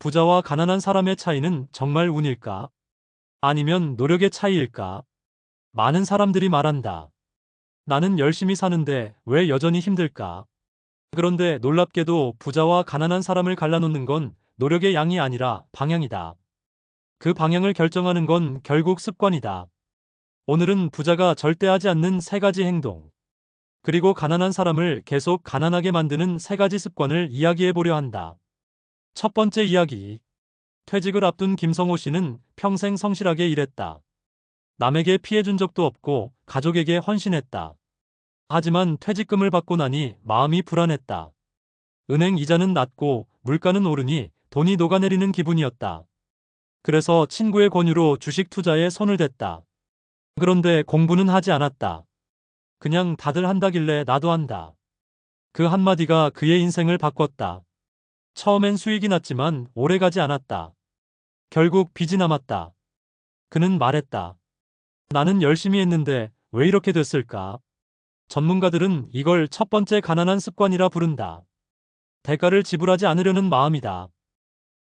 부자와 가난한 사람의 차이는 정말 운일까? 아니면 노력의 차이일까? 많은 사람들이 말한다. 나는 열심히 사는데 왜 여전히 힘들까? 그런데 놀랍게도 부자와 가난한 사람을 갈라놓는 건 노력의 양이 아니라 방향이다. 그 방향을 결정하는 건 결국 습관이다. 오늘은 부자가 절대 하지 않는 세 가지 행동, 그리고 가난한 사람을 계속 가난하게 만드는 세 가지 습관을 이야기해 보려 한다. 첫 번째 이야기. 퇴직을 앞둔 김성호 씨는 평생 성실하게 일했다. 남에게 피해준 적도 없고 가족에게 헌신했다. 하지만 퇴직금을 받고 나니 마음이 불안했다. 은행 이자는 낮고 물가는 오르니 돈이 녹아내리는 기분이었다. 그래서 친구의 권유로 주식 투자에 손을 댔다. 그런데 공부는 하지 않았다. 그냥 다들 한다길래 나도 한다. 그 한마디가 그의 인생을 바꿨다. 처음엔 수익이 났지만 오래 가지 않았다. 결국 빚이 남았다. 그는 말했다. 나는 열심히 했는데 왜 이렇게 됐을까? 전문가들은 이걸 첫 번째 가난한 습관이라 부른다. 대가를 지불하지 않으려는 마음이다.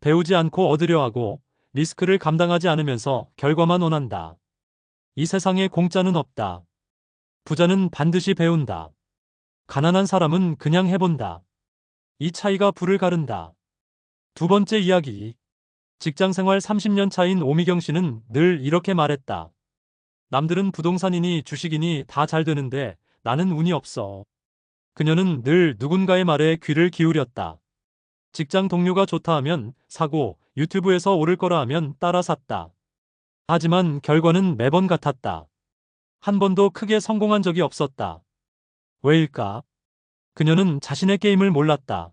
배우지 않고 얻으려 하고 리스크를 감당하지 않으면서 결과만 원한다. 이 세상에 공짜는 없다. 부자는 반드시 배운다. 가난한 사람은 그냥 해본다. 이 차이가 불을 가른다. 두 번째 이야기. 직장 생활 30년 차인 오미경 씨는 늘 이렇게 말했다. 남들은 부동산이니 주식이니 다 잘 되는데 나는 운이 없어. 그녀는 늘 누군가의 말에 귀를 기울였다. 직장 동료가 좋다 하면 사고, 유튜브에서 오를 거라 하면 따라 샀다. 하지만 결과는 매번 같았다. 한 번도 크게 성공한 적이 없었다. 왜일까? 그녀는 자신의 게임을 몰랐다.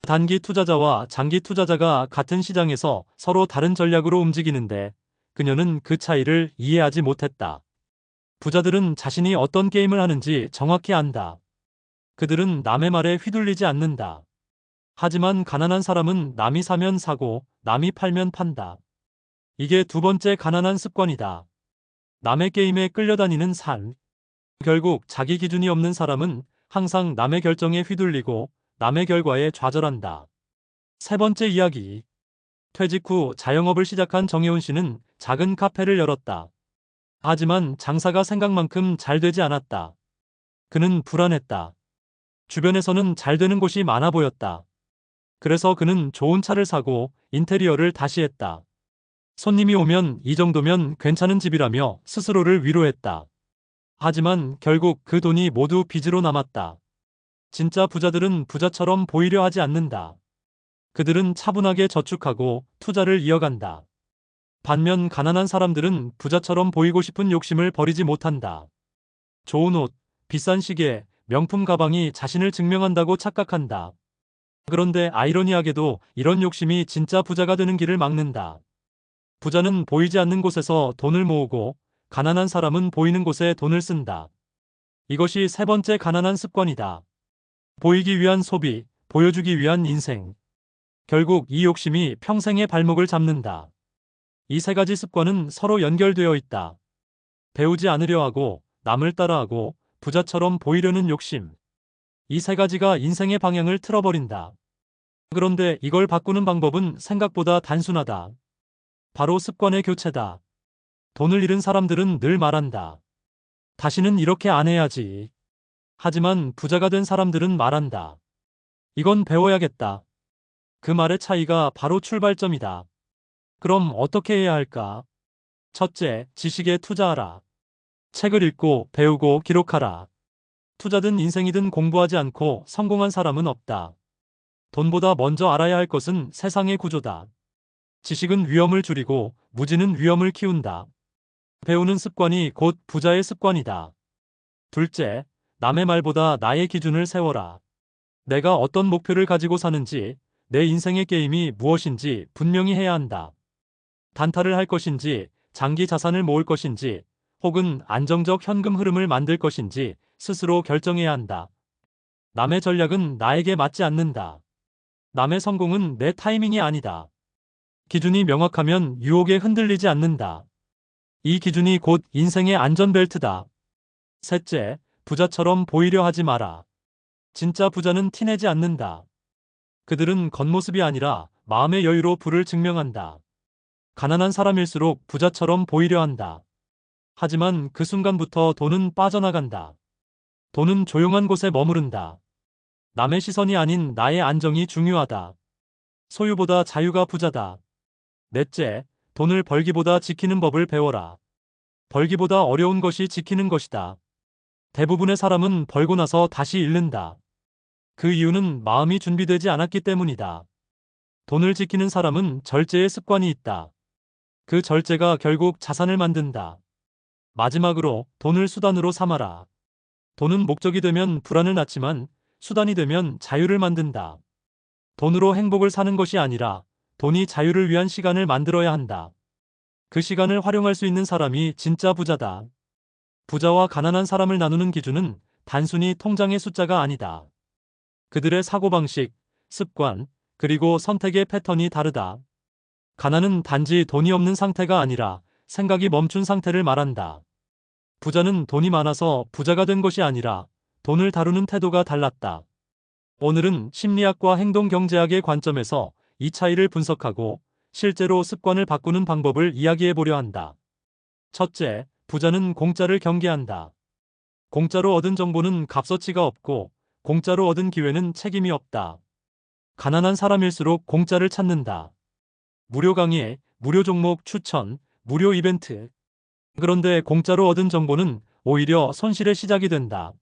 단기 투자자와 장기 투자자가 같은 시장에서 서로 다른 전략으로 움직이는데 그녀는 그 차이를 이해하지 못했다. 부자들은 자신이 어떤 게임을 하는지 정확히 안다. 그들은 남의 말에 휘둘리지 않는다. 하지만 가난한 사람은 남이 사면 사고 남이 팔면 판다. 이게 두 번째 가난한 습관이다. 남의 게임에 끌려다니는 삶. 결국 자기 기준이 없는 사람은 항상 남의 결정에 휘둘리고 남의 결과에 좌절한다. 세 번째 이야기. 퇴직 후 자영업을 시작한 정혜원 씨는 작은 카페를 열었다. 하지만 장사가 생각만큼 잘 되지 않았다. 그는 불안했다. 주변에서는 잘 되는 곳이 많아 보였다. 그래서 그는 좋은 차를 사고 인테리어를 다시 했다. 손님이 오면 이 정도면 괜찮은 집이라며 스스로를 위로했다. 하지만 결국 그 돈이 모두 빚으로 남았다. 진짜 부자들은 부자처럼 보이려 하지 않는다. 그들은 차분하게 저축하고 투자를 이어간다. 반면 가난한 사람들은 부자처럼 보이고 싶은 욕심을 버리지 못한다. 좋은 옷, 비싼 시계, 명품 가방이 자신을 증명한다고 착각한다. 그런데 아이러니하게도 이런 욕심이 진짜 부자가 되는 길을 막는다. 부자는 보이지 않는 곳에서 돈을 모으고 가난한 사람은 보이는 곳에 돈을 쓴다. 이것이 세 번째 가난한 습관이다. 보이기 위한 소비, 보여주기 위한 인생. 결국 이 욕심이 평생의 발목을 잡는다. 이 세 가지 습관은 서로 연결되어 있다. 배우지 않으려 하고, 남을 따라하고, 부자처럼 보이려는 욕심. 이 세 가지가 인생의 방향을 틀어버린다. 그런데 이걸 바꾸는 방법은 생각보다 단순하다. 바로 습관의 교체다. 돈을 잃은 사람들은 늘 말한다. 다시는 이렇게 안 해야지. 하지만 부자가 된 사람들은 말한다. 이건 배워야겠다. 그 말의 차이가 바로 출발점이다. 그럼 어떻게 해야 할까? 첫째, 지식에 투자하라. 책을 읽고 배우고 기록하라. 투자든 인생이든 공부하지 않고 성공한 사람은 없다. 돈보다 먼저 알아야 할 것은 세상의 구조다. 지식은 위험을 줄이고 무지는 위험을 키운다. 배우는 습관이 곧 부자의 습관이다. 둘째, 남의 말보다 나의 기준을 세워라. 내가 어떤 목표를 가지고 사는지, 내 인생의 게임이 무엇인지 분명히 해야 한다. 단타를 할 것인지, 장기 자산을 모을 것인지, 혹은 안정적 현금 흐름을 만들 것인지 스스로 결정해야 한다. 남의 전략은 나에게 맞지 않는다. 남의 성공은 내 타이밍이 아니다. 기준이 명확하면 유혹에 흔들리지 않는다. 이 기준이 곧 인생의 안전벨트다. 셋째, 부자처럼 보이려 하지 마라. 진짜 부자는 티내지 않는다. 그들은 겉모습이 아니라 마음의 여유로 부를 증명한다. 가난한 사람일수록 부자처럼 보이려 한다. 하지만 그 순간부터 돈은 빠져나간다. 돈은 조용한 곳에 머무른다. 남의 시선이 아닌 나의 안정이 중요하다. 소유보다 자유가 부자다. 넷째, 돈을 벌기보다 지키는 법을 배워라. 벌기보다 어려운 것이 지키는 것이다. 대부분의 사람은 벌고 나서 다시 잃는다. 그 이유는 마음이 준비되지 않았기 때문이다. 돈을 지키는 사람은 절제의 습관이 있다. 그 절제가 결국 자산을 만든다. 마지막으로 돈을 수단으로 삼아라. 돈은 목적이 되면 불안을 낳지만 수단이 되면 자유를 만든다. 돈으로 행복을 사는 것이 아니라 돈이 자유를 위한 시간을 만들어야 한다. 그 시간을 활용할 수 있는 사람이 진짜 부자다. 부자와 가난한 사람을 나누는 기준은 단순히 통장의 숫자가 아니다. 그들의 사고방식, 습관, 그리고 선택의 패턴이 다르다. 가난은 단지 돈이 없는 상태가 아니라 생각이 멈춘 상태를 말한다. 부자는 돈이 많아서 부자가 된 것이 아니라 돈을 다루는 태도가 달랐다. 오늘은 심리학과 행동경제학의 관점에서 이 차이를 분석하고 실제로 습관을 바꾸는 방법을 이야기해 보려 한다. 첫째, 부자는 공짜를 경계한다. 공짜로 얻은 정보는 값어치가 없고 공짜로 얻은 기회는 책임이 없다. 가난한 사람일수록 공짜를 찾는다. 무료 강의, 무료 종목 추천, 무료 이벤트. 그런데 공짜로 얻은 정보는 오히려 손실의 시작이 된다.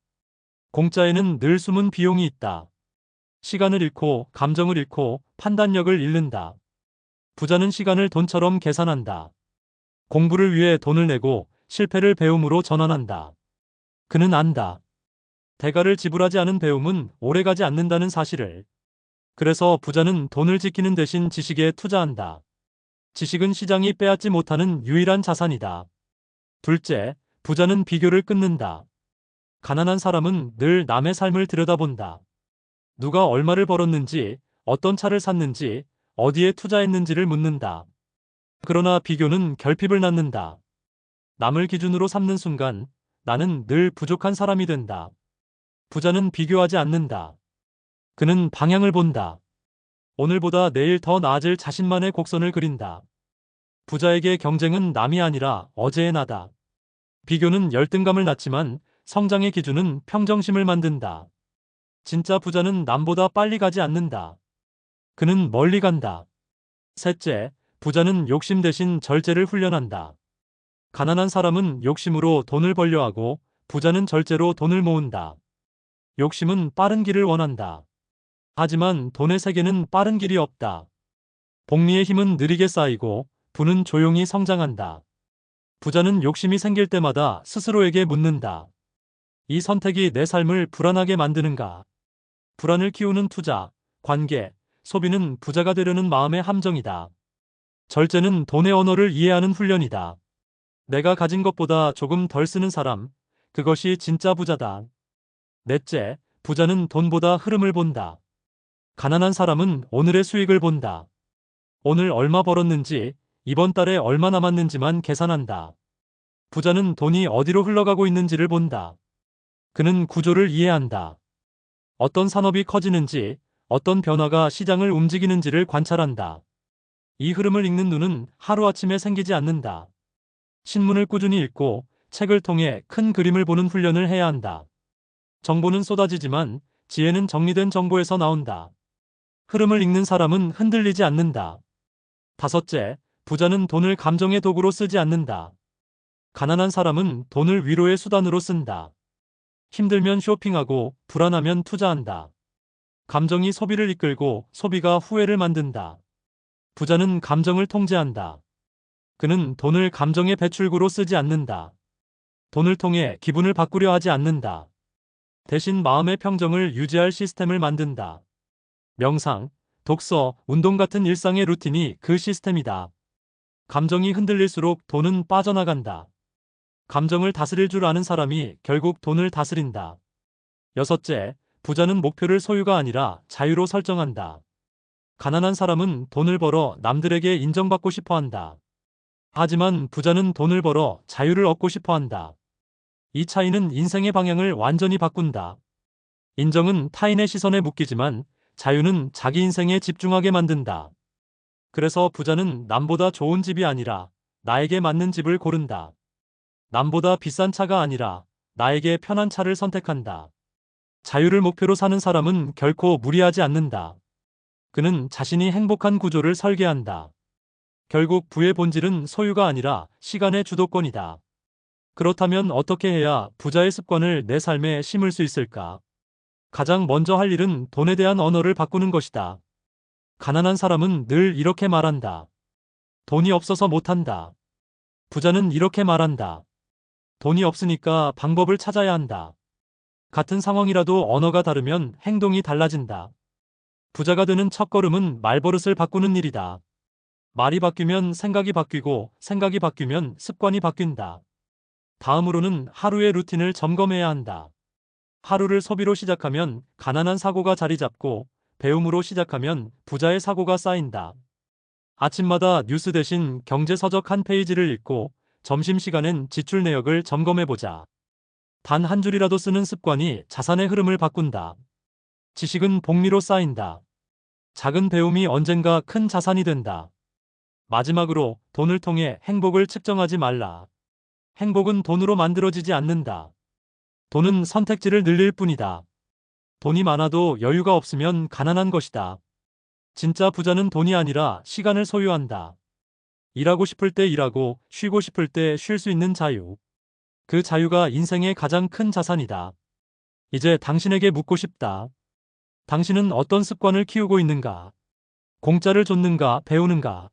공짜에는 늘 숨은 비용이 있다. 시간을 잃고 감정을 잃고 판단력을 잃는다. 부자는 시간을 돈처럼 계산한다. 공부를 위해 돈을 내고 실패를 배움으로 전환한다. 그는 안다. 대가를 지불하지 않은 배움은 오래가지 않는다는 사실을. 그래서 부자는 돈을 지키는 대신 지식에 투자한다. 지식은 시장이 빼앗지 못하는 유일한 자산이다. 둘째, 부자는 비교를 끊는다. 가난한 사람은 늘 남의 삶을 들여다본다. 누가 얼마를 벌었는지, 어떤 차를 샀는지, 어디에 투자했는지를 묻는다. 그러나 비교는 결핍을 낳는다. 남을 기준으로 삼는 순간 나는 늘 부족한 사람이 된다. 부자는 비교하지 않는다. 그는 방향을 본다. 오늘보다 내일 더 나아질 자신만의 곡선을 그린다. 부자에게 경쟁은 남이 아니라 어제의 나다. 비교는 열등감을 낳지만 성장의 기준은 평정심을 만든다. 진짜 부자는 남보다 빨리 가지 않는다. 그는 멀리 간다. 셋째, 부자는 욕심 대신 절제를 훈련한다. 가난한 사람은 욕심으로 돈을 벌려 하고 부자는 절제로 돈을 모은다. 욕심은 빠른 길을 원한다. 하지만 돈의 세계는 빠른 길이 없다. 복리의 힘은 느리게 쌓이고 부는 조용히 성장한다. 부자는 욕심이 생길 때마다 스스로에게 묻는다. 이 선택이 내 삶을 불안하게 만드는가? 불안을 키우는 투자, 관계, 소비는 부자가 되려는 마음의 함정이다. 절제는 돈의 언어를 이해하는 훈련이다. 내가 가진 것보다 조금 덜 쓰는 사람, 그것이 진짜 부자다. 넷째, 부자는 돈보다 흐름을 본다. 가난한 사람은 오늘의 수익을 본다. 오늘 얼마 벌었는지, 이번 달에 얼마 남았는지만 계산한다. 부자는 돈이 어디로 흘러가고 있는지를 본다. 그는 구조를 이해한다. 어떤 산업이 커지는지, 어떤 변화가 시장을 움직이는지를 관찰한다. 이 흐름을 읽는 눈은 하루아침에 생기지 않는다. 신문을 꾸준히 읽고 책을 통해 큰 그림을 보는 훈련을 해야 한다. 정보는 쏟아지지만 지혜는 정리된 정보에서 나온다. 흐름을 읽는 사람은 흔들리지 않는다. 다섯째, 부자는 돈을 감정의 도구로 쓰지 않는다. 가난한 사람은 돈을 위로의 수단으로 쓴다. 힘들면 쇼핑하고 불안하면 투자한다. 감정이 소비를 이끌고 소비가 후회를 만든다. 부자는 감정을 통제한다. 그는 돈을 감정의 배출구로 쓰지 않는다. 돈을 통해 기분을 바꾸려 하지 않는다. 대신 마음의 평정을 유지할 시스템을 만든다. 명상, 독서, 운동 같은 일상의 루틴이 그 시스템이다. 감정이 흔들릴수록 돈은 빠져나간다. 감정을 다스릴 줄 아는 사람이 결국 돈을 다스린다. 여섯째, 부자는 목표를 소유가 아니라 자유로 설정한다. 가난한 사람은 돈을 벌어 남들에게 인정받고 싶어 한다. 하지만 부자는 돈을 벌어 자유를 얻고 싶어 한다. 이 차이는 인생의 방향을 완전히 바꾼다. 인정은 타인의 시선에 묶이지만 자유는 자기 인생에 집중하게 만든다. 그래서 부자는 남보다 좋은 집이 아니라 나에게 맞는 집을 고른다. 남보다 비싼 차가 아니라 나에게 편한 차를 선택한다. 자유를 목표로 사는 사람은 결코 무리하지 않는다. 그는 자신이 행복한 구조를 설계한다. 결국 부의 본질은 소유가 아니라 시간의 주도권이다. 그렇다면 어떻게 해야 부자의 습관을 내 삶에 심을 수 있을까? 가장 먼저 할 일은 돈에 대한 언어를 바꾸는 것이다. 가난한 사람은 늘 이렇게 말한다. 돈이 없어서 못한다. 부자는 이렇게 말한다. 돈이 없으니까 방법을 찾아야 한다. 같은 상황이라도 언어가 다르면 행동이 달라진다. 부자가 되는 첫걸음은 말버릇을 바꾸는 일이다. 말이 바뀌면 생각이 바뀌고 생각이 바뀌면 습관이 바뀐다. 다음으로는 하루의 루틴을 점검해야 한다. 하루를 소비로 시작하면 가난한 사고가 자리 잡고 배움으로 시작하면 부자의 사고가 쌓인다. 아침마다 뉴스 대신 경제 서적 한 페이지를 읽고 점심시간엔 지출 내역을 점검해보자. 단 한 줄이라도 쓰는 습관이 자산의 흐름을 바꾼다. 지식은 복리로 쌓인다. 작은 배움이 언젠가 큰 자산이 된다. 마지막으로 돈을 통해 행복을 측정하지 말라. 행복은 돈으로 만들어지지 않는다. 돈은 선택지를 늘릴 뿐이다. 돈이 많아도 여유가 없으면 가난한 것이다. 진짜 부자는 돈이 아니라 시간을 소유한다. 일하고 싶을 때 일하고 쉬고 싶을 때 쉴 수 있는 자유. 그 자유가 인생의 가장 큰 자산이다. 이제 당신에게 묻고 싶다. 당신은 어떤 습관을 키우고 있는가? 공짜를 줬는가, 배우는가?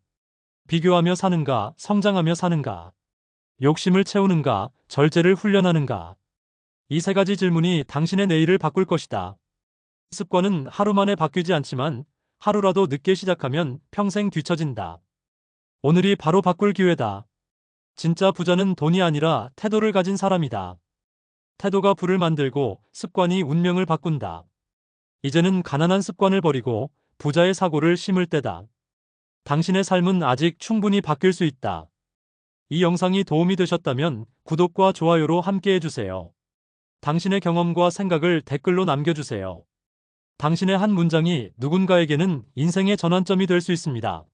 비교하며 사는가, 성장하며 사는가? 욕심을 채우는가, 절제를 훈련하는가? 이 세 가지 질문이 당신의 내일을 바꿀 것이다. 습관은 하루 만에 바뀌지 않지만 하루라도 늦게 시작하면 평생 뒤처진다. 오늘이 바로 바꿀 기회다. 진짜 부자는 돈이 아니라 태도를 가진 사람이다. 태도가 불을 만들고 습관이 운명을 바꾼다. 이제는 가난한 습관을 버리고 부자의 사고를 심을 때다. 당신의 삶은 아직 충분히 바뀔 수 있다. 이 영상이 도움이 되셨다면 구독과 좋아요로 함께 해주세요. 당신의 경험과 생각을 댓글로 남겨주세요. 당신의 한 문장이 누군가에게는 인생의 전환점이 될 수 있습니다.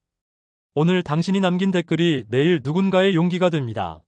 오늘 당신이 남긴 댓글이 내일 누군가의 용기가 됩니다.